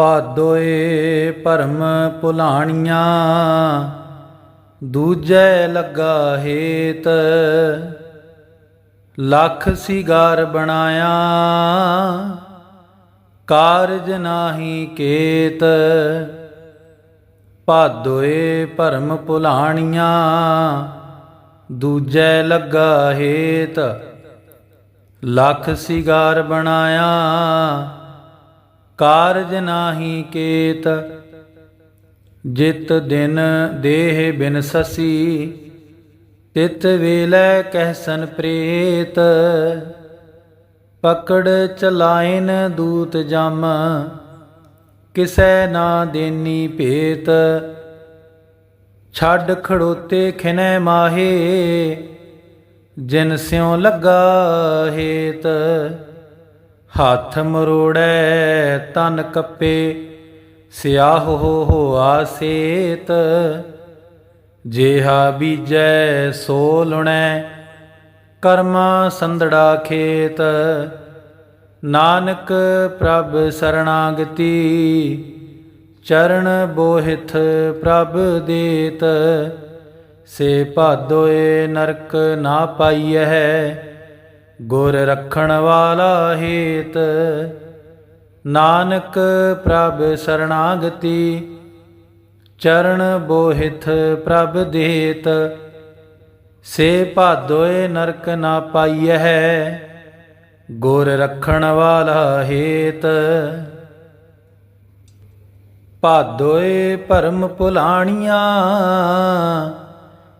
ਭਾਦੋਏ ਭਰਮ ਭੁਲਾਣੀਆਂ, ਦੂਜੈ ਲੱਗਾ ਹੇਤ। ਲੱਖ ਸਿਗਾਰ ਬਣਾਇਆ, ਕਾਰਜ ਨਾਹੀ ਕੇਤ। ਭਾਦੋਏ ਭਰਮ ਭੁਲਾਣੀਆਂ, ਦੂਜੈ ਲੱਗਾ ਹੇਤ। ਲੱਖ ਸਿਗਾਰ ਬਣਾਇਆ ਕਾਰਜ ਨਾਹੀ ਕੇਤ, ਜਿਤ ਦਿਨ ਦੇਹ ਬਿਨ ਸਸੀ, ਤਿਤ ਵੇਲੇ ਕਹਿਸਨ ਪ੍ਰੇਤ, ਪਕੜ ਚਲਾਇਨ ਦੂਤ ਜਮ, ਕਿਸੈ ਨਾ ਦੇਨੀ ਭੇਤ, ਛੱਡ ਖੜੋਤੇ ਖਿਨੈ ਮਾਹੇ, ਜਿਨ ਸਿਉ ਲੱਗਾ ਹੇਤ। ਹੱਥ ਮਰੋੜੈ ਤਨ ਕੱਪੇ, ਸਿਆਹ ਹੋ ਹੋਆ ਸੇਤ। ਜੇਹਾ ਬੀਜੈ ਸੋ ਲੁਣੈ, ਕਰਮਾ ਸੰਦੜਾ ਖੇਤ। ਨਾਨਕ ਪ੍ਰਭ ਸਰਣਾਗਤੀ, ਚਰਨ ਬੋਹਿਥ ਪ੍ਰਭ ਦੇਤ। ਸੇ ਭਾਦੋਏ ਨਰਕ ਨਾ ਪਾਈਐ ਗੁਰ ਰੱਖਣ ਵਾਲਾ ਹੇਤ। ਨਾਨਕ ਪ੍ਰਭ ਸਰਣਾਗਤੀ, ਚਰਨ ਬੋਹਿਥ ਪ੍ਰਭ ਦੇਤ। ਸੇ ਭਾਦੋਏ ਨਰਕ ਨਾ ਪਾਈਐ। ਗੁਰ ਰੱਖਣ ਵਾਲਾ ਹੇਤ। ਭਾਦੋਏ ਭਰਮ ਭੁਲਾਣੀਆਂ,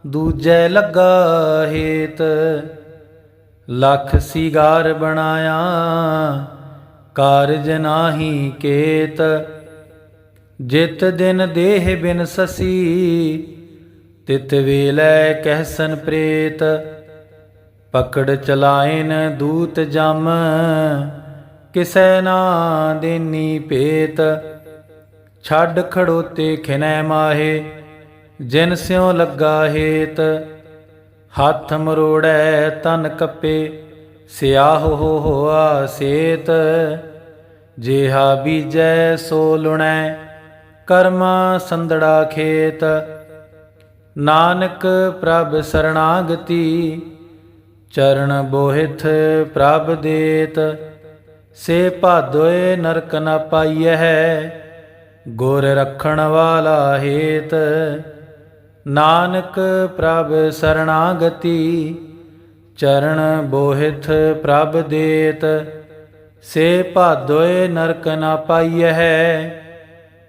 ਦੂਜੈ ਲੱਗਾ ਹੇਤ। ਲੱਖ ਸਿਗਾਰ ਬਣਾਇਆ, ਕਾਰਜ ਨਾਹੀ ਕੇਤ। ਜਿਤ ਦਿਨ ਦੇਹ ਬਿਨ ਸਸੀ, ਤਿਤ ਵੇਲੇ ਕਹਿਸਨ ਪ੍ਰੇਤ। ਪਕੜ ਚਲਾਇਨ ਦੂਤ ਜਮ, ਕਿਸੈ ਨਾ ਦੇਨੀ ਪੇਤ ਛੱਡ ਖੜੋਤੇ ਖਿਨੈ ਮਾਹੇ, ਜਿਨ ਸਿਉ ਲੱਗਾ ਹੇਤ। ਹੱਥ ਮਰੋੜੈ ਤਨ ਕੱਪੇ, ਸਿਆਹ ਹੋ ਹੋਆ ਸੇਤ। ਜੇਹਾ ਬੀਜੈ ਸੋ ਲੁਣੈ, ਕਰਮਾ ਸੰਦੜਾ ਖੇਤ। ਨਾਨਕ ਪ੍ਰਭ ਸਰਣਾਗਤੀ, ਚਰਨ ਬੋਹਿਥ ਪ੍ਰਭ ਦੇਤ। ਸੇ ਭਾਦੋਏ ਨਰਕ ਨ ਪਾਈਐ ਗੁਰ ਰਖਣ ਵਾਲਾ ਹੇਤ। ਨਾਨਕ ਪ੍ਰਭ ਸਰਣਾਗਤੀ, ਚਰਨ ਬੋਹਿਥ ਪ੍ਰਭ ਦੇਤ, ਸੇ ਭਾਦੋਏ ਨਰਕ ਨ ਪਾਈਐ,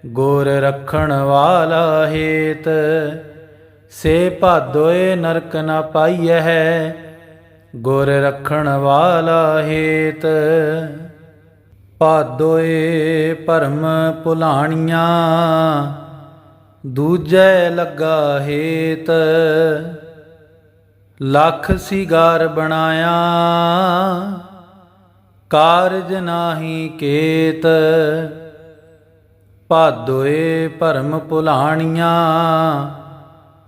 ਗੁਰ ਰਖਣ ਵਾਲਾ ਹੇਤ, ਸੇ ਭਾਦੋਏ ਨਰਕ ਨ ਪਾਈਐ, ਗੁਰ ਰਖਣ ਵਾਲਾ ਹੇਤ। ਭਾਦੋਏ ਭਰਮ ਭੁਲਾਣੀਆਂ ਦੂਜੈ ਲੱਗਾ ਹੇਤ, ਲੱਖ ਸਿਗਾਰ ਬਣਾਇਆ, ਕਾਰਜ ਨਾਹੀ ਕੇਤ, ਭਾਦੋਏ ਭਰਮ ਭੁਲਾਣੀਆਂ,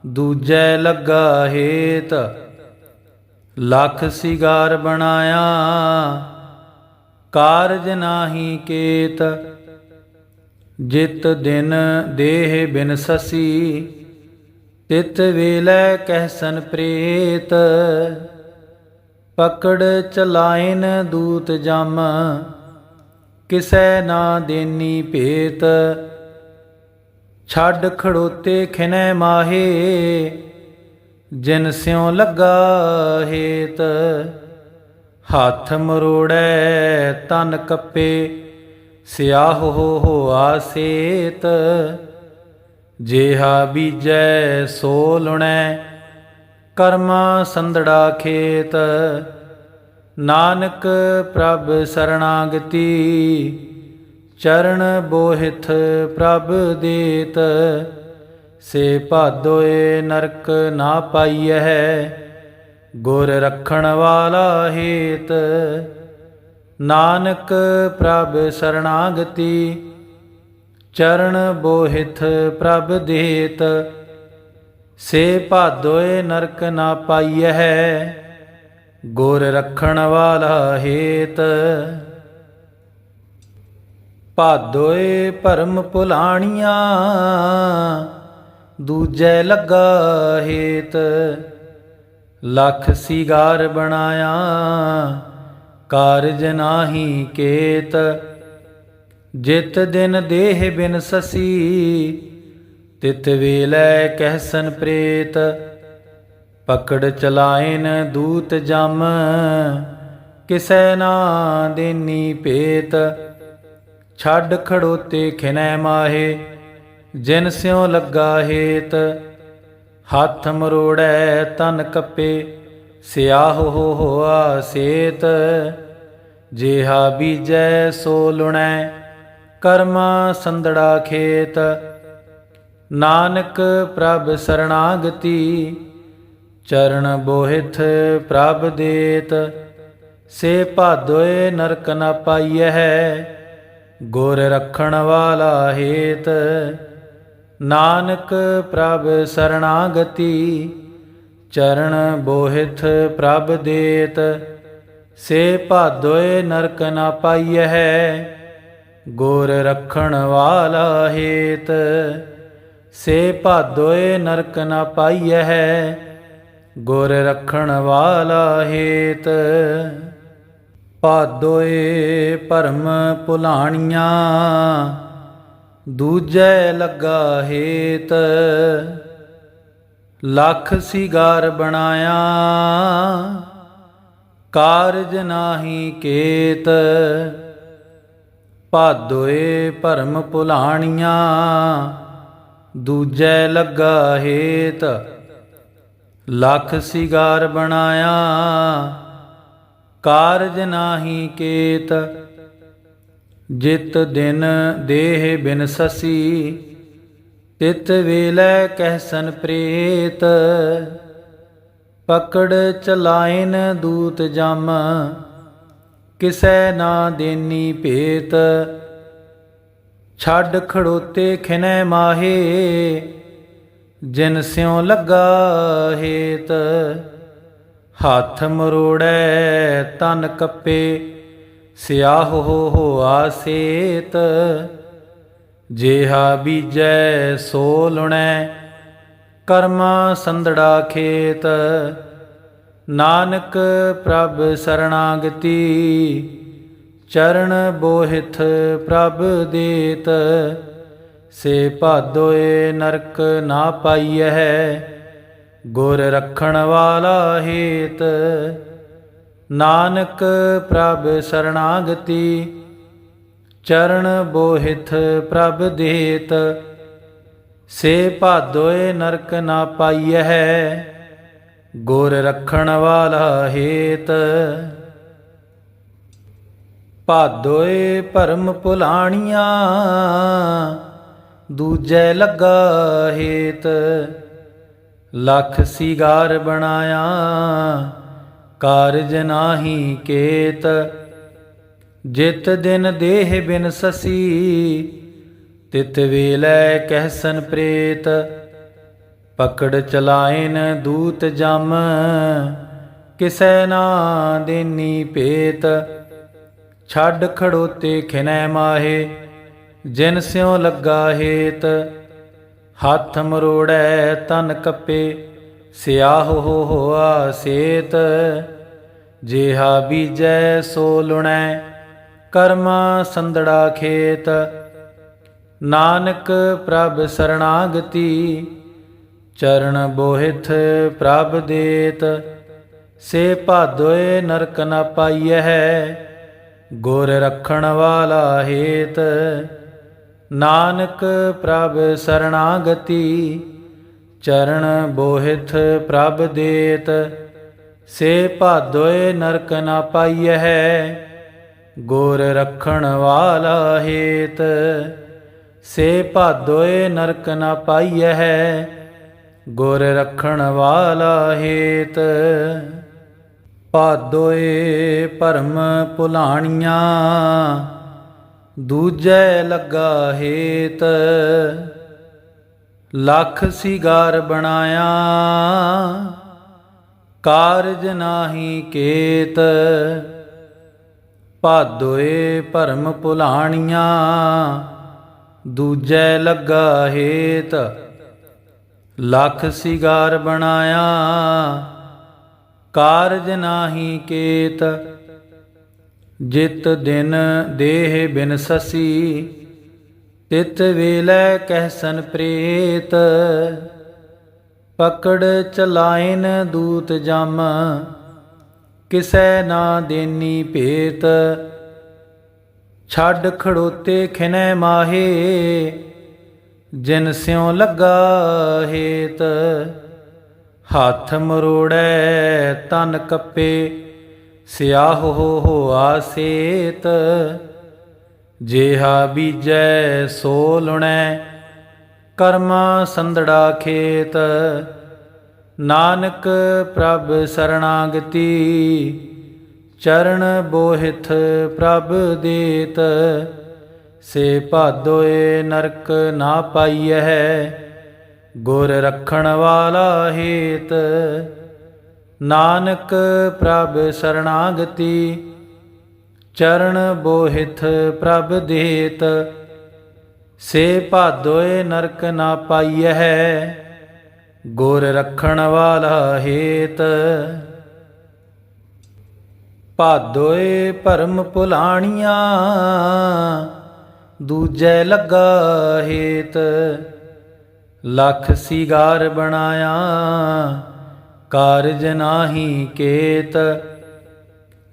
ਦੂਜੈ ਲੱਗਾ ਹੇਤ, ਲੱਖ ਸਿਗਾਰ ਬਣਾਇਆ, ਕਾਰਜ ਨਾਹੀ ਕੇਤ ਜਿਤ ਦਿਨ ਦੇਹ ਬਿਨ ਸਸੀ, ਤਿਤ ਵੇਲੇ ਕਹਿਸਨ ਪ੍ਰੇਤ। ਪਕੜ ਚਲਾਇਨ ਦੂਤ ਜਮ, ਕਿਸੈ ਨਾ ਦੇਨੀ ਭੇਤ। ਛੱਡ ਖੜੋਤੇ ਖਿਨੈ ਮਾਹੇ, ਜਿਨ ਸਿਉ ਲੱਗਾ ਹੇਤ। ਹੱਥ ਮਰੋੜੈ ਤਨ ਕੱਪੇ ਸਿਆਹ ਹੋ ਹੋਆ ਸੇਤ ਜੇਹਾ ਬੀਜੈ ਸੋ ਲੁਣੈ ਕਰਮਾ ਸੰਦੜਾ ਖੇਤ। ਨਾਨਕ ਪ੍ਰਭ ਸਰਣਾਗਤੀ, ਚਰਨ ਬੋਹਿਥ ਪ੍ਰਭ ਦੇਤ। ਸੇ ਭਾਦੋਏ ਨਰਕ ਨਾ ਪਾਈਐ, ਗੁਰ ਰਖਣ ਵਾਲਾ ਹੇਤ। ਨਾਨਕ ਪ੍ਰਭ ਸਰਣਾਗਤੀ, ਚਰਨ ਬੋਹਿਥ ਪ੍ਰਭ ਦੇਤ। ਸੇ ਭਾਦੋਏ ਨਰਕ ਨਾ ਪਾਈਐ, ਗੁਰ ਰਖਣ ਵਾਲਾ ਹੇਤ। ਭਾਦੋਏ ਭਰਮ ਭੁਲਾਣੀਆਂ, ਦੂਜੈ ਲੱਗਾ ਹੇਤ। ਲੱਖ ਸਿਗਾਰ ਬਣਾਇਆ ਕਾਰਜ ਨਾਹੀ ਕੇਤ, ਜਿਤ ਦਿਨ ਦੇਹ ਬਿਨ ਸਸੀ, ਤਿਤ ਵੇਲੇ ਕਹਿਸਨ ਪ੍ਰੇਤ, ਪਕੜ ਚਲਾਇਨ ਦੂਤ ਜਮ, ਕਿਸੈ ਨਾ ਦੇਨੀ ਭੇਤ। ਛੱਡ ਖੜੋਤੇ ਖਿਨੈ ਮਾਹੇ, ਜਿਨ ਸਿਉ ਲੱਗਾ ਹੇਤ। ਹੱਥ ਮਰੋੜੈ ਤਨ ਕੱਪੇ, ਸਿਆਹ ਹੋ ਹੋਆ ਸੇਤ। ਜਿਹਾ ਬੀਜੈ ਸੋ ਲੁਣੈ, ਕਰਮਾ ਸੰਦੜਾ ਖੇਤ। ਨਾਨਕ ਪ੍ਰਭ ਸਰਣਾਗਤੀ, ਚਰਨ ਬੋਹਿਥ ਪ੍ਰਭ ਦੇਤ। ਸੇ ਭਾਦੋਏ ਨਰਕ ਨ ਪਾਈਐ, ਗੁਰ ਰਖਣ ਵਾਲਾ ਹੇਤ। ਨਾਨਕ ਪ੍ਰਭ ਸਰਣਾਗਤੀ, ਚਰਨ ਬੋਹਿਥ ਪ੍ਰਭ ਦੇਤ। ਸੇ ਭਾਦੋਏ ਨਰਕ ਨ ਪਾਈਐ, ਗੁਰ ਰਖਣ ਵਾਲਾ ਹੇਤ। ਸੇ ਭਾਦੋਏ ਨਰਕ ਨ ਪਾਈਐ, ਗੁਰ ਰਖਣ ਵਾਲਾ ਹੇਤ। ਭਾਦੋਏ ਭਰਮ ਭੁਲਾਣੀਆਂ, ਦੂਜੈ ਲੱਗਾ ਹੇਤ। ਲੱਖ ਸਿਗਾਰ ਬਣਾਇਆ ਕਾਰਜ ਨਾਹੀ ਕੇਤ, ਭਾਦੋਏ ਭਰਮ ਭੁਲਾਣੀਆਂ, ਦੂਜੈ ਲੱਗਾ ਹੇਤ, ਲੱਖ ਸਿਗਾਰ ਬਣਾਇਆ। ਕਾਰਜ ਨਾਹੀ ਕੇਤ, ਜਿਤ ਦਿਨ ਦੇਹ ਬਿਨ ਸਸੀ, ਤਿਤ ਵੇਲੇ ਕਹਿਸਨ ਪ੍ਰੇਤ। ਪਕੜ ਚਲਾਇਨ ਦੂਤ ਜਮ। ਕਿਸੈ ਨਾ ਦੇਨੀ ਭੇਤ। ਛੱਡ ਖੜੋਤੇ ਖਿਨੈ ਮਾਹੇ। ਜਿਨ ਸਿਉ ਲੱਗਾ ਹੇਤ। ਹੱਥ ਮਰੋੜੈ ਤਨ ਕੱਪੇ। ਸਿਆਹ ਹੋ ਹੋਆ ਸੇਤ। ਜਿਹਾ ਬੀਜੈ ਸੋ ਲੁਣੈ। ਕਰਮਾ ਸੰਦੜਾ ਖੇਤ, ਨਾਨਕ ਪ੍ਰਭ ਸਰਣਾਗਤੀ, ਚਰਨ ਬੋਹਿਥ ਪ੍ਰਭ ਦੇਤ, ਸੇ ਭਾਦੋਏ ਨਰਕ ਨਾ ਪਾਈਐ, ਗੁਰ ਰਖਣ ਵਾਲਾ ਹੇਤ। ਨਾਨਕ ਪ੍ਰਭ ਸਰਣਾਗਤੀ, ਚਰਨ ਬੋਹਿਥ ਪ੍ਰਭ ਦੇਤ ਸੇ ਭਾਦੋਏ ਨਰਕ ਨਾ ਪਾਈਐ ਗੁਰ ਰੱਖਣ ਵਾਲਾ ਹੇਤ। ਭਾਦੋਏ ਭਰਮ ਭੁਲਾਣੀਆਂ, ਦੂਜੈ ਲੱਗਾ ਹੇਤ। ਲੱਖ ਸਿਗਾਰ ਬਣਾਇਆ, ਕਾਰਜ ਨਾਹੀ ਕੇਤ। ਜਿਤ ਦਿਨ ਦੇਹ ਬਿਨ ਸਸੀ ਤਿਤ ਵੇਲੇ ਕਹਿਸਨ ਪ੍ਰੇਤ, ਪਕੜ ਚਲਾਇਨ ਦੂਤ ਜਮ, ਕਿਸੈ ਨਾ ਦੇਨੀ ਭੇਤ, ਛੱਡ ਖੜੋਤੇ ਖਿਨੈ ਮਾਹੇ, ਜਿਨ ਸਿਉ ਲੱਗਾ ਹੇਤ, ਹੱਥ ਮਰੋੜੈ ਤਨ ਕੱਪੇ, ਸਿਆਹ ਹੋ ਹੋਆ ਸੇਤ, ਜਿਹਾ ਬੀਜੈ ਸੋ ਲੁਣੈ, ਕਰਮਾ ਸੰਦੜਾ ਖੇਤ ਨਾਨਕ ਪ੍ਰਭ ਸਰਣਾਗਤੀ, ਚਰਨ ਬੋਹਿਥ ਪ੍ਰਭ ਦੇਤ, ਸੇ ਭਾਦੋਏ ਨਰਕ ਨ ਪਾਈਐ, ਗੁਰ ਰਖਣ ਵਾਲਾ ਹੇਤ। ਨਾਨਕ ਪ੍ਰਭ ਸਰਣਾਗਤੀ, ਚਰਨ ਬੋਹਿਥ ਪ੍ਰਭ ਦੇਤ, ਸੇ ਭਾਦੋਏ ਨਰਕ ਨ ਪਾਈਐ, ਗੁਰ ਰਖਣ ਵਾਲਾ ਹੇਤ। ਸੇ ਭਾਦੋਏ ਨਰਕ ਨਾ ਪਾਈਐ ਹੈ, ਗੁਰ ਰਖਣ ਵਾਲਾ ਹੇਤ। ਭਾਦੋਏ ਭਰਮ ਭੁਲਾਣੀਆਂ, ਦੂਜੈ ਲੱਗਾ ਹੇਤ। ਲੱਖ ਸਿਗਾਰ ਬਣਾਇਆ, ਕਾਰਜ ਨਾਹੀ ਕੇਤ। ਭਾਦੋਏ ਭਰਮ ਭੁਲਾਣੀਆਂ ਦੂਜੈ ਲੱਗਾ ਹੇਤ, ਲੱਖ ਸਿਗਾਰ ਬਣਾਇਆ, ਕਾਰਜ ਨਾਹੀ ਕੇਤ, ਜਿਤ ਦਿਨ ਦੇਹ ਬਿਨ ਸਸੀ, ਤਿਤ ਵੇਲੇ ਕਹਿਸਨ ਪ੍ਰੇਤ, ਪਕੜ ਚਲਾਇਨ ਦੂਤ ਜਮ, ਕਿਸੈ ਨਾ ਦੇਨੀ ਭੇਤ ਛੱਡ ਖੜੋਤੇ ਖਿਨੈ ਮਾਹੇ, ਜਿਨ ਸਿਉ ਲੱਗਾ ਹੇਤ। ਹੱਥ ਮਰੋੜੈ ਤਨ ਕੱਪੇ, ਸਿਆਹ ਹੋ ਹੋਆ ਸੇਤ। ਜੇਹਾ ਬੀਜੈ ਸੋ ਲੁਣੈ, ਕਰਮਾ ਸੰਦੜਾ ਖੇਤ। ਨਾਨਕ ਪ੍ਰਭ ਸਰਣਾਗਤੀ ਚਰਨ ਬੋਹਿਥ ਪ੍ਰਭ ਦੇਤ, ਸੇ ਭਾਦੋਏ ਨਰਕ ਨਾ ਪਾਈਐ, ਗੁਰ ਰਖਣ ਵਾਲਾ ਹੇਤ। ਨਾਨਕ ਪ੍ਰਭ ਸਰਣਾਗਤੀ, ਚਰਨ ਬੋਹਿਥ ਪ੍ਰਭ ਦੇਤ, ਸੇ ਭਾਦੋਏ ਨਰਕ ਨਾ ਪਾਈਐ, ਗੁਰ ਰਖਣ ਵਾਲਾ ਹੇਤ। ਭਾਦੋਏ ਭਰਮ ਭੁਲਾਣੀਆਂ, ਦੂਜੈ ਲੱਗਾ ਹੇਤ। ਲੱਖ ਸਿਗਾਰ ਬਣਾਇਆ, ਕਾਰਜ ਨਾਹੀ ਕੇਤ।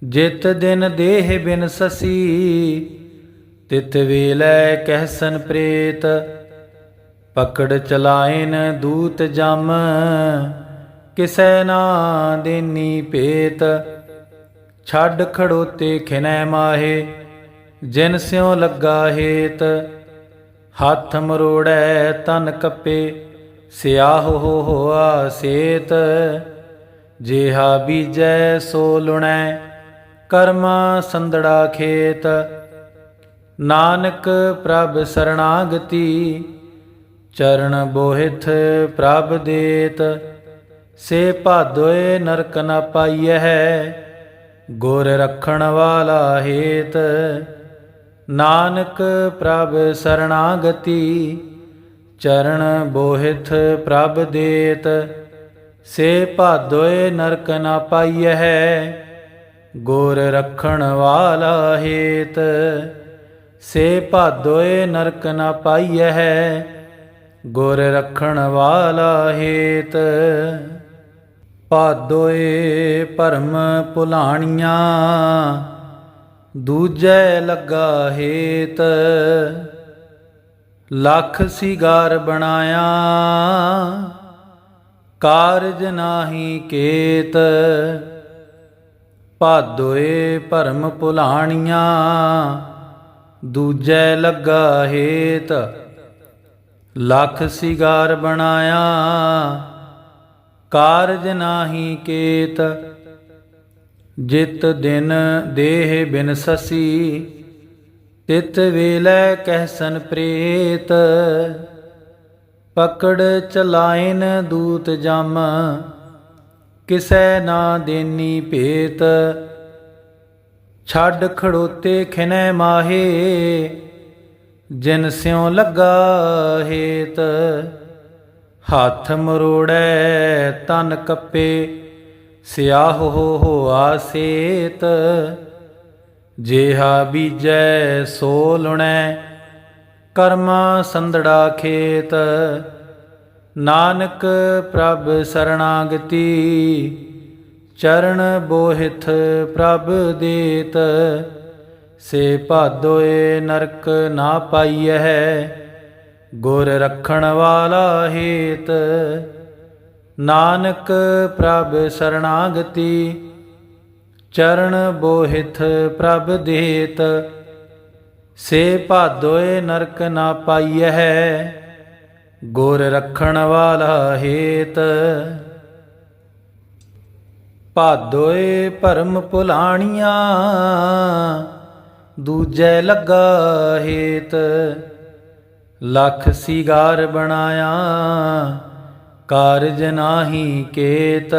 ਜਿਤ ਦਿਨ ਦੇਹ ਬਿਨ ਸਸੀ, ਤਿਤ ਵੇਲੇ ਕਹਿਸਨ ਪ੍ਰੇਤ। ਪਕੜ ਚਲਾਇਨ ਦੂਤ ਜਮ, ਕਿਸੈ ਨਾ ਦੇਨੀ ਪੇਤ ਛੱਡ ਖੜੋਤੇ ਖਿਨੈ ਮਾਹੇ, ਜਿਨ ਸਿਉ ਲੱਗਾ ਹੇਤ, ਹੱਥ ਮਰੋੜੈ ਤਨ ਕੱਪੇ, ਸਿਆਹ ਹੋ ਹੋਆ ਸੇਤ। ਜੇਹਾ ਬੀਜੈ ਸੋ ਲੁਣੈ, ਕਰਮਾ ਸੰਦੜਾ ਖੇਤ। ਨਾਨਕ ਪ੍ਰਭ ਸਰਣਾਗਤੀ, ਚਰਨ ਬੋਹਿਥ ਪ੍ਰਭ ਦੇਤ। ਸੇ ਭਾਦੋਏ ਨਰਕ ਨ ਪਾਈਐ ਗੁਰ ਰੱਖਣ ਵਾਲਾ ਹੇਤ। ਨਾਨਕ ਪ੍ਰਭ ਸਰਣਾਗਤੀ, ਚਰਨ ਬੋਹਿਥ ਪ੍ਰਭ ਦੇਤ। ਸੇ ਭਾਦੋਏ ਨਰਕ ਨ ਪਾਈਐ। ਗੁਰ ਰੱਖਣ ਵਾਲਾ ਹੇਤ। ਸੇ ਭਾਦੋਏ ਨਰਕ ਨ ਪਾਈਐ। ਗੁਰ ਰੱਖਣ ਵਾਲਾ ਹੇਤ। ਭਾਦੋਏ ਭਰਮ ਭੁਲਾਣੀਆਂ, ਦੂਜੈ ਲੱਗਾ ਹੇਤ। ਲੱਖ ਸਿਗਾਰ ਬਣਾਇਆ, ਕਾਰਜ ਨਾਹੀ ਕੇਤ। ਭਾਦੋਏ ਭਰਮ ਭੁਲਾਣੀਆਂ, ਦੂਜੈ ਲੱਗਾ ਹੇਤ। ਲੱਖ ਸਿਗਾਰ ਬਣਾਇਆ ਕਾਰਜ ਨਾਹੀ ਕੇਤ, ਜਿਤ ਦਿਨ ਦੇਹ ਬਿਨ ਸਸੀ, ਤਿਤ ਵੇਲੇ ਕਹਿਸਨ ਪ੍ਰੇਤ, ਪਕੜ ਚਲਾਇਨ ਦੂਤ ਜਮ, ਕਿਸੈ ਨਾ ਦੇਨੀ ਭੇਤ, ਛੱਡ ਖੜੋਤੇ ਖਿਨੈ ਮਾਹੇ, ਜਿਨ ਸਿਉ ਲੱਗਾ ਹੇਤ। ਹੱਥ ਮਰੋੜੈ ਤਨ ਕੱਪੇ, ਸਿਆਹ ਹੋ ਹੋਆ ਸੇਤ। ਜੇਹਾ ਬੀਜੈ ਸੋ ਲੁਣੈ, ਕਰਮਾ ਸੰਦੜਾ ਖੇਤ। ਨਾਨਕ ਪ੍ਰਭ ਸਰਣਾਗਤੀ, ਚਰਨ ਬੋਹਿਥ ਪ੍ਰਭ ਦੇਤ। ਸੇ ਭਾਦੋਏ ਨਰਕ ਨਾ ਪਾਈਐ ਗੁਰ ਰੱਖਣ ਵਾਲਾ ਹੇਤ। ਨਾਨਕ ਪ੍ਰਭ ਸਰਣਾਗਤੀ, ਚਰਨ ਬੋਹਿਥ ਪ੍ਰਭ ਦੇਤ। ਸੇ ਭਾਦੋਏ ਨਰਕ ਨਾ ਪਾਈਐ ਗੁਰ ਰੱਖਣ ਵਾਲਾ ਹੇਤ। ਭਾਦੋਏ ਭਰਮ ਭੁਲਾਣੀਆਂ, ਦੂਜੈ ਲੱਗਾ ਹੇਤ। ਲੱਖ ਸਿਗਾਰ ਬਣਾਇਆ, ਕਾਰਜ ਨਾਹੀ ਕੇਤ।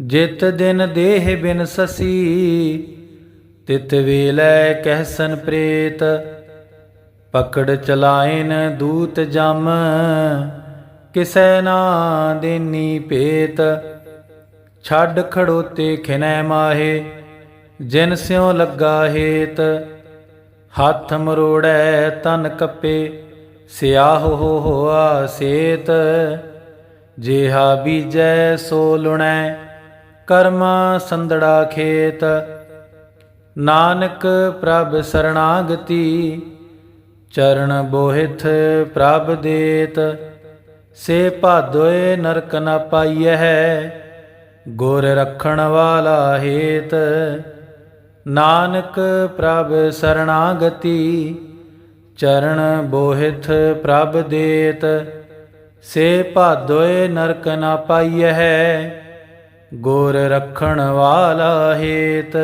ਜਿਤ ਦਿਨ ਦੇਹ ਬਿਨ ਸਸੀ, ਤਿਤ ਵੇਲੇ ਕਹਿਸਨ ਪ੍ਰੇਤ। ਪਕੜ ਚਲਾਇਨ ਦੂਤ ਜਮ, ਕਿਸੈ ਨਾ ਦੇਨੀ ਪੇਤ ਛੱਡ ਖੜੋਤੇ ਖਿਨੈ ਮਾਹੇ, ਜਿਨ ਸਿਉ ਲੱਗਾ ਹੇਤ। ਹੱਥ ਮਰੋੜੈ ਤਨ ਕੱਪੇ, ਸਿਆਹ ਹੋ ਹੋਆ ਸੇਤ। ਜੇਹਾ ਬੀਜੈ ਸੋ ਲੁਣੈ, ਕਰਮਾ ਸੰਦੜਾ ਖੇਤ। ਨਾਨਕ ਪ੍ਰਭ ਸਰਣਾਗਤੀ, ਚਰਨ ਬੋਹਿਥ ਪ੍ਰਭ ਦੇਤ। ਸੇ ਭਾਦੋਏ ਨਰਕ ਨ ਪਾਈਐ, ਗੁਰ ਰਖਣ ਵਾਲਾ ਹੇਤ। ਨਾਨਕ ਪ੍ਰਭ ਸਰਣਾਗਤੀ, ਚਰਨ ਬੋਹਿਥ ਪ੍ਰਭ ਦੇਤ, ਸੇ ਭਾਦੋਏ ਨਰਕ ਨ ਪਾਈਐ, ਗੁਰ ਰਖਣ ਵਾਲਾ ਹੇਤ,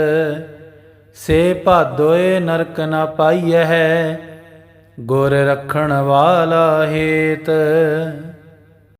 ਸੇ ਭਾਦੋਏ ਨਰਕ ਨ ਪਾਈਐ, ਗੁਰ ਰਖਣ ਵਾਲਾ ਹੇਤ।